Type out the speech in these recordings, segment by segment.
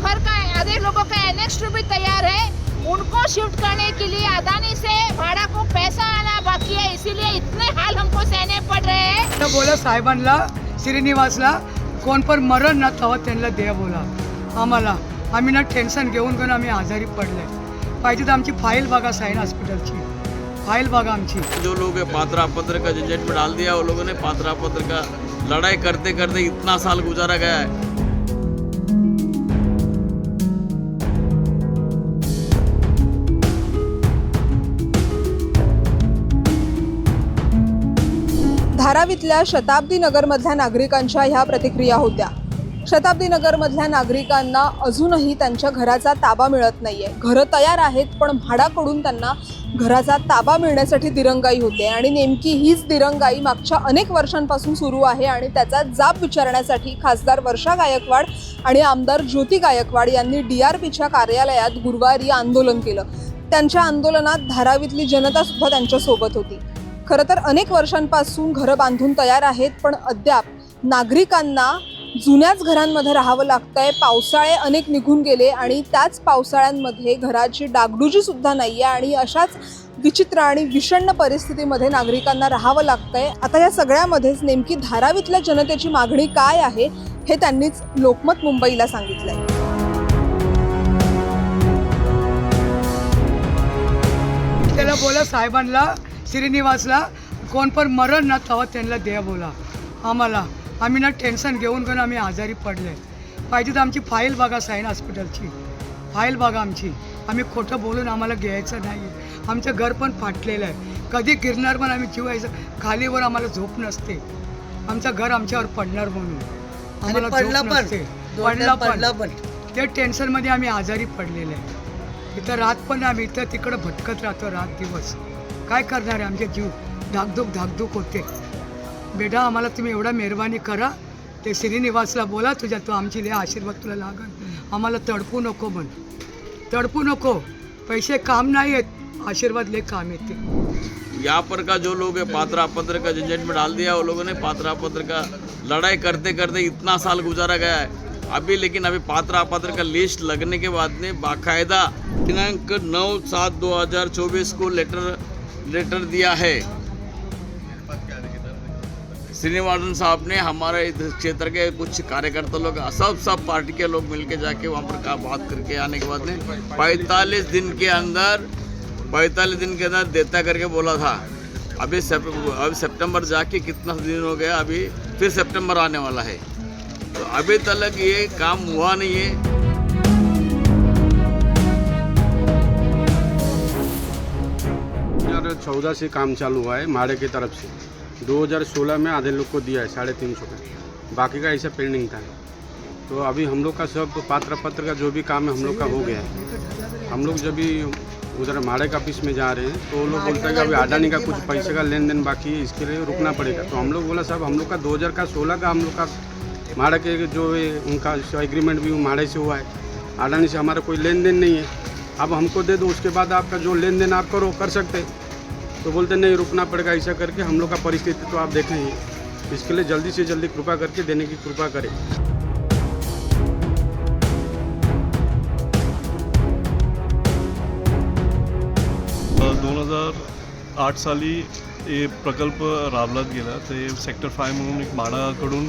घर का आधे लोगों का एनेक्स टू भी तैयार है उनको शिफ्ट करने के लिए अदानी से भाड़ा को पैसा आना बाकी है इसीलिए इतने हाल हमको सहने पड़ रहे हैं। तर बोला साहेबांना श्रीनिवासला? कोण पण मरण ना तेव्हा त्यांना द्या बोला. आम्हाला आम्ही ना टेन्शन घेऊन घेऊन आम्ही आजारी पडले पाहिजे तर आमची फाईल बघा साईन हॉस्पिटलची. फाईल बघा आमची. जो लोग पात्रा पत्र का झंझट में डाल दिया वो लोगों ने पात्रा पत्र का लड़ाई करते करते इतना साल गुजारा गया है. धारावीतल्या शताब्दी नगरमधल्या नागरिकांच्या ह्या प्रतिक्रिया होत्या. शताब्दी नगरमधल्या नागरिकांना अजूनही त्यांच्या घराचा ताबा मिळत नाही आहे घरं तयार आहेत पण म्हाडाकडून त्यांना घराचा ताबा मिळण्यासाठी दिरंगाई होते आणि नेमकी हीच दिरंगाई मागच्या अनेक वर्षांपासून सुरू आहे आणि त्याचा जाब विचारण्यासाठी खासदार वर्षा गायकवाड आणि आमदार ज्योती गायकवाड यांनी डी आर पीच्या कार्यालयात गुरुवारी आंदोलन केलं. त्यांच्या आंदोलनात धारावीतली जनता सुद्धा त्यांच्यासोबत होती. खरं तर अनेक वर्षांपासून घरं बांधून तयार आहेत पण अद्याप नागरिकांना जुन्याच घरांमध्ये राहावं लागतंय. पावसाळे अनेक निघून गेले आणि त्याच पावसाळ्यांमध्ये घराची डागडुजी सुद्धा नाही आहे आणि अशाच विचित्र आणि विषण्ण परिस्थितीमध्ये नागरिकांना राहावं लागतंय. आता या सगळ्यामध्येच नेमकी धारावीतल्या जनतेची मागणी काय आहे हे त्यांनीच लोकमत मुंबईला सांगितलंय. त्याला बोला साहेबांना श्रीनिवासला कोण पण मरण ना तेव्हा त्यांना द्या बोला. आम्हाला आम्ही ना टेन्शन घेऊन घेऊन आम्ही आजारी पडले पाहिजे तर आमची फाईल बघा साईन हॉस्पिटलची. फाईल बघा आमची. आम्ही खोटं बोलून आम्हाला घ्यायचं नाही. आमचं घर पण फाटलेलं आहे. कधी गिरणार पण आम्ही जीवायचं. खालीवर आम्हाला झोप नसते. आमचं घर आमच्यावर पडणार म्हणून. आम्हाला झोप नसते. पडला पण. त्या टेन्शनमध्ये आम्ही आजारी पडलेले आहे. इथं रात पण आम्ही इथं तिकडं भटकत राहतो रात दिवस. काय करणार आहे आमचे जीव? धाकधूक धाकधूक होते. बेटा आम्हाला तुम्ही एवढा मेहरबानी करा. ते श्रीनिवासला बोला तुझ्या तो आमची लय आशीर्वाद तुला लागल. आम्हाला तडपू नको म्हण. तडपू नको. पैसे काम नाही आहेत. आशीर्वाद लय काम येते. यहाँ पर का जो लोग है पात्रा पत्र का झंझट में डाल दिया वो लोगों ने पात्रा पत्र का लड़ाई करते करते इतना साल गुजारा गया है। अभी लेकिन अभी पात्रा पत्र का लिस्ट लगने के बाद में बाकायदा दिनांक नौ सात दो हजार चौबीस को लेटर लेटर दिया है। श्रीनिवासन साहब ने हमारे इस क्षेत्र के कुछ कार्यकर्ता लोग सब सब पार्टी के लोग मिलके जाके वहाँ पर का बात करके आने के बाद में पैंतालीस दिन के अंदर पैंतालीस दिन के अंदर देता करके बोला था। अभी सेप, अभी सितंबर जाके कितना दिन हो गया अभी फिर सितंबर आने वाला है। तो अभी तक ये काम हुआ नहीं है। हज़ार चौदह से काम चालू हुआ है माड़े की तरफ़ से। 2016 में आधे लोग को दिया है, साढ़े तीन सौ का बाकी का ऐसा पेंडिंग था। तो अभी हम लोग का सब पात्र पत्र का जो भी काम है, हम लोग का हो गया है। हम लोग जब भी उधर माड़े का ऑफ़िस में जा रहे हैं तो वो लोग बोलते हैं कि अभी अडानी का कुछ पैसे का लेन देन बाकी है, इसके लिए रुकना पड़ेगा। तो हम लोग बोला, साहब, हम लोग का 2000 का 16 का हम लोग का माड़े के जो उनका एग्रीमेंट भी माड़े से हुआ है। अडानी से हमारा कोई लेन देन नहीं है। अब हमको दे दो, उसके बाद आपका जो लेन देन आप करो, कर सकते तो बोलते नहीं रुकना पड़ेगा। ऐसा करके हम लोग का परिस्थिति तो आप देखें ही। इसके लिए जल्दी से जल्दी कृपा करके देने की कृपा करें। दोन हजार आठ साली हे प्रकल्प राबलात गेला. ते सेक्टर फाय म्हणून एक माडाकडून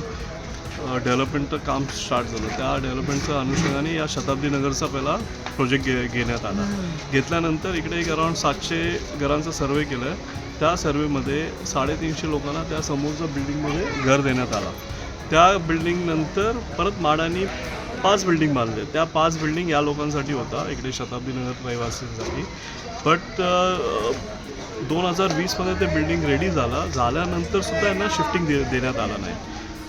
डेव्हलपमेंटचं काम स्टार्ट झालं. त्या डेव्हलपमेंटच्या अनुषंगाने या शताब्दी नगरचा पहिला प्रोजेक्ट घे घेण्यात आला. घेतल्यानंतर इकडे एक अराउंड सातशे घरांचा सर्वे केलं. त्या सर्वेमध्ये साडेतीनशे लोकांना त्या समोरच्या बिल्डिंगमध्ये घर देण्यात आला. त्या बिल्डिंगनंतर परत माडानी पाच बिल्डिंग बांधले. त्या पाच बिल्डिंग या लोकांसाठी होता इकडे शताब्दी नगर रहिवासींसाठी. बट दोन हजार वीसमध्ये ते बिल्डिंग रेडी झाला. झाल्यानंतर सुद्धा यांना शिफ्टिंग दे देण्यात आलं नाही.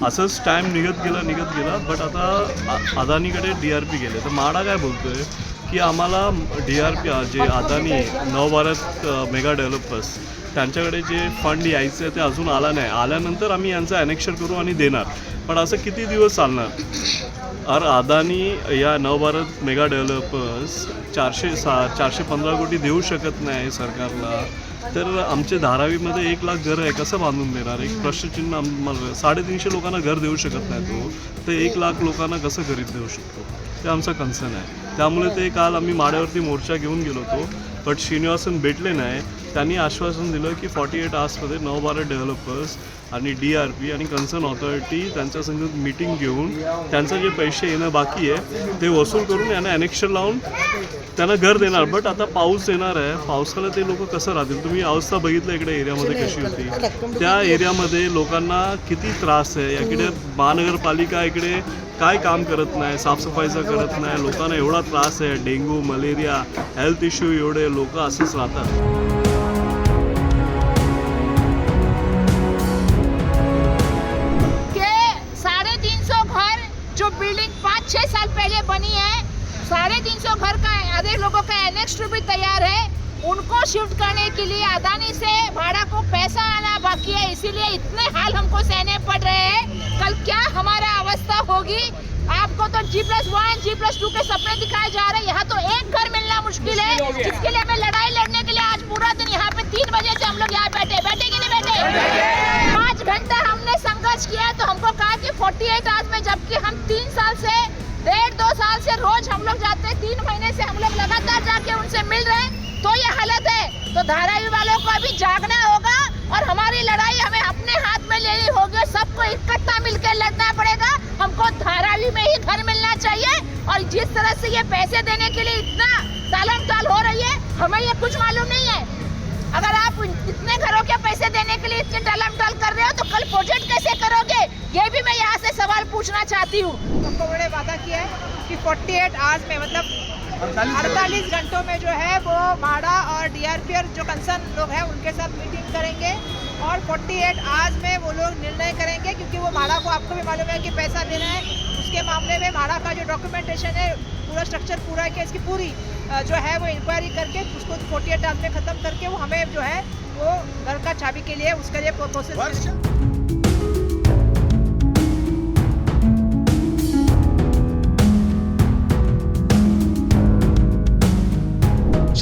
असंच टाईम निघत गेला निघत गेला बट आता अदानीकडे डी आर पी गेले. तर माडा काय बोलतोय? की आम्हाला डी आर पी जे अदानी नवभारत मेगा डेव्हलपर्स त्यांच्याकडे जे फंड यायचं ते अजून आला नाही. आल्यानंतर आम्ही यांचं ॲनेक्शन करू आणि देणार. पण असं किती दिवस चालणार? अर अदानी या नवभारत मेगा डेव्हलपर्स चारशे सा चारशे पंधरा कोटी देऊ शकत नाही सरकारला. तर आमचे धारावीमध्ये एक लाख घरं आहे कसं बांधून देणार? एक प्रश्नचिन्ह आम्हाला साडेतीनशे लोकांना घर देऊ शकत नाही तो. तर एक लाख लोकांना कसं घरीत देऊ शकतो? ते आमचा कन्सर्न आहे. त्यामुळे ते काल आम्ही माड्यावरती मोर्चा घेऊन गेलो होतो. बट श्रीनिवासन भेटले नाही. त्यांनी आश्वासन दिलं की फॉर्टी एट आवर्समध्ये नऊ बारा डेव्हलपर्स आणि डी आर पी आणि कन्सर्न ऑथॉरिटी त्यांच्या संग मीटिंग घेऊन त्यांचं जे पैसे येणं बाकी आहे ते वसूल करून यांना ॲनेक्शन लावून त्यांना घर देणार बट आता पाऊस येणार आहे. पावसाला ते लोक कसं राहतील? तुम्ही अवस्था बघितलं इकडे एरियामध्ये कशी होती? त्या एरियामध्ये लोकांना किती त्रास आहे? इकडे महानगरपालिका इकडे काय काम करत नाही साफसफाईचं करत नाही. लोकांना एवढा त्रास आहे डेंग्यू मलेरिया हेल्थ इश्यू एवढे लोक असंच राहतात. का भी तैयार है। उनको शिफ्ट करने के लिए अदानी से भाड़ा को पैसा आना बाकी है इसीलिए इतने हाल हमको सहने पड़ रहे हैं। कल क्या हमारा अवस्था होगी? आपको तो G plus one G plus two के सपने दिखाए जा रहे हैं। यहाँ तो एक घर मिलना मुश्किल है रोज हम लोग जाते हैं। तीन महीने से हम लोग लगातार जाके उनसे मिल रहे हैं। तो ये हालत है। तो धारावी वालों को अभी जागना होगा और हमारी लड़ाई हमें अपने हाथ में लेनी होगी सबको इकट्ठा मिलकर लड़ना पड़ेगा। हमको धारावी में ही घर मिलना चाहिए। और जिस तरह से ये पैसे देने के लिए इतना तालम टाल हो रही है, हमें ये कुछ मालूम नहीं है। अगर आप इतने घरों के पैसे देने के लिए इतने टालम टाल कर रहे हो तो कल प्रोजेक्ट कैसे करोगे? ये भी मैं यहाँ से सवाल पूछना चाहती हूँ। हमको बड़े वादा किया है। कि 48 आवर्स में मतलब अड़तालीस घंटों। में जो है वो भाड़ा और डीआरपी और जो कंसर्न लोग हैं उनके साथ मीटिंग करेंगे और 48 आवर्स में वो लोग निर्णय करेंगे क्योंकि वो भाड़ा को आपको भी मालूम है कि पैसा देना है। उसके मामले में भाड़ा का जो डॉक्यूमेंटेशन है पूरा स्ट्रक्चर पूरा है कि इसकी पूरी जो है वो इंक्वायरी करके उसको 48 आवर्स में ख़त्म करके वो हमें जो है वो घर का चाबी के लिए उसके लिए प्रोसेस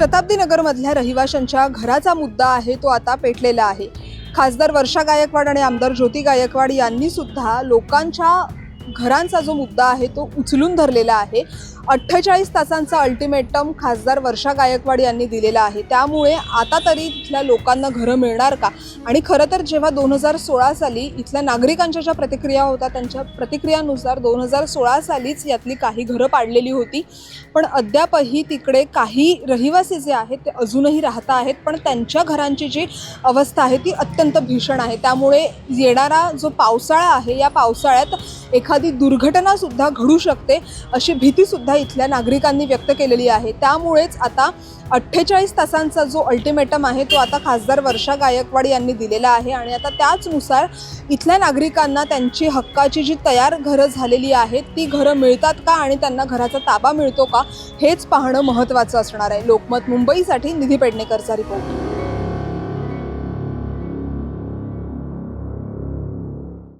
शताब्दी नगरमधल्या रहिवाशांच्या घराचा मुद्दा आहे तो आता पेटलेला आहे. खासदार वर्षा गायकवाड आणि आमदार ज्योती गायकवाड यांनी सुद्धा लोकांच्या घरांचा जो मुद्दा आहे तो उचलून धरलेला आहे. अठ्ठेचाळीस तासांचा अल्टिमेटम खासदार वर्षा गायकवाड यांनी दिलेला आहे. त्यामुळे आता तरी इथल्या लोकांना घरं मिळणार का? आणि खरं तर जेव्हा दोन हजार सोळा साली इथल्या नागरिकांच्या ज्या प्रतिक्रिया होत्या त्यांच्या प्रतिक्रियानुसार दोन हजार सोळा सालीच यातली काही घरं पाडलेली होती. पण अद्यापही तिकडे काही रहिवासी जे आहेत ते अजूनही राहता आहेत. पण त्यांच्या घरांची जी अवस्था आहे ती अत्यंत भीषण आहे. त्यामुळे येणारा जो पावसाळा आहे या पावसाळ्यात एखादी दुर्घटनासुद्धा घडू शकते अशी भीतीसुद्धा इथल्या नागरिकांनी व्यक्त केलेली आहे. त्यामुळेच आता अठ्ठेचाळीस तासांचा जो अल्टिमेटम आहे तो आता खासदार वर्षा गायकवाड यांनी दिलेला आहे. आणि आता त्याचनुसार इथल्या नागरिकांना त्यांची हक्काची जी तयार घरं झालेली आहेत ती घरं मिळतात का आणि त्यांना घराचा ताबा मिळतो का हेच पाहणं महत्त्वाचं असणार आहे. लोकमत मुंबईसाठी निधी पेडणेकरचा रिपोर्ट.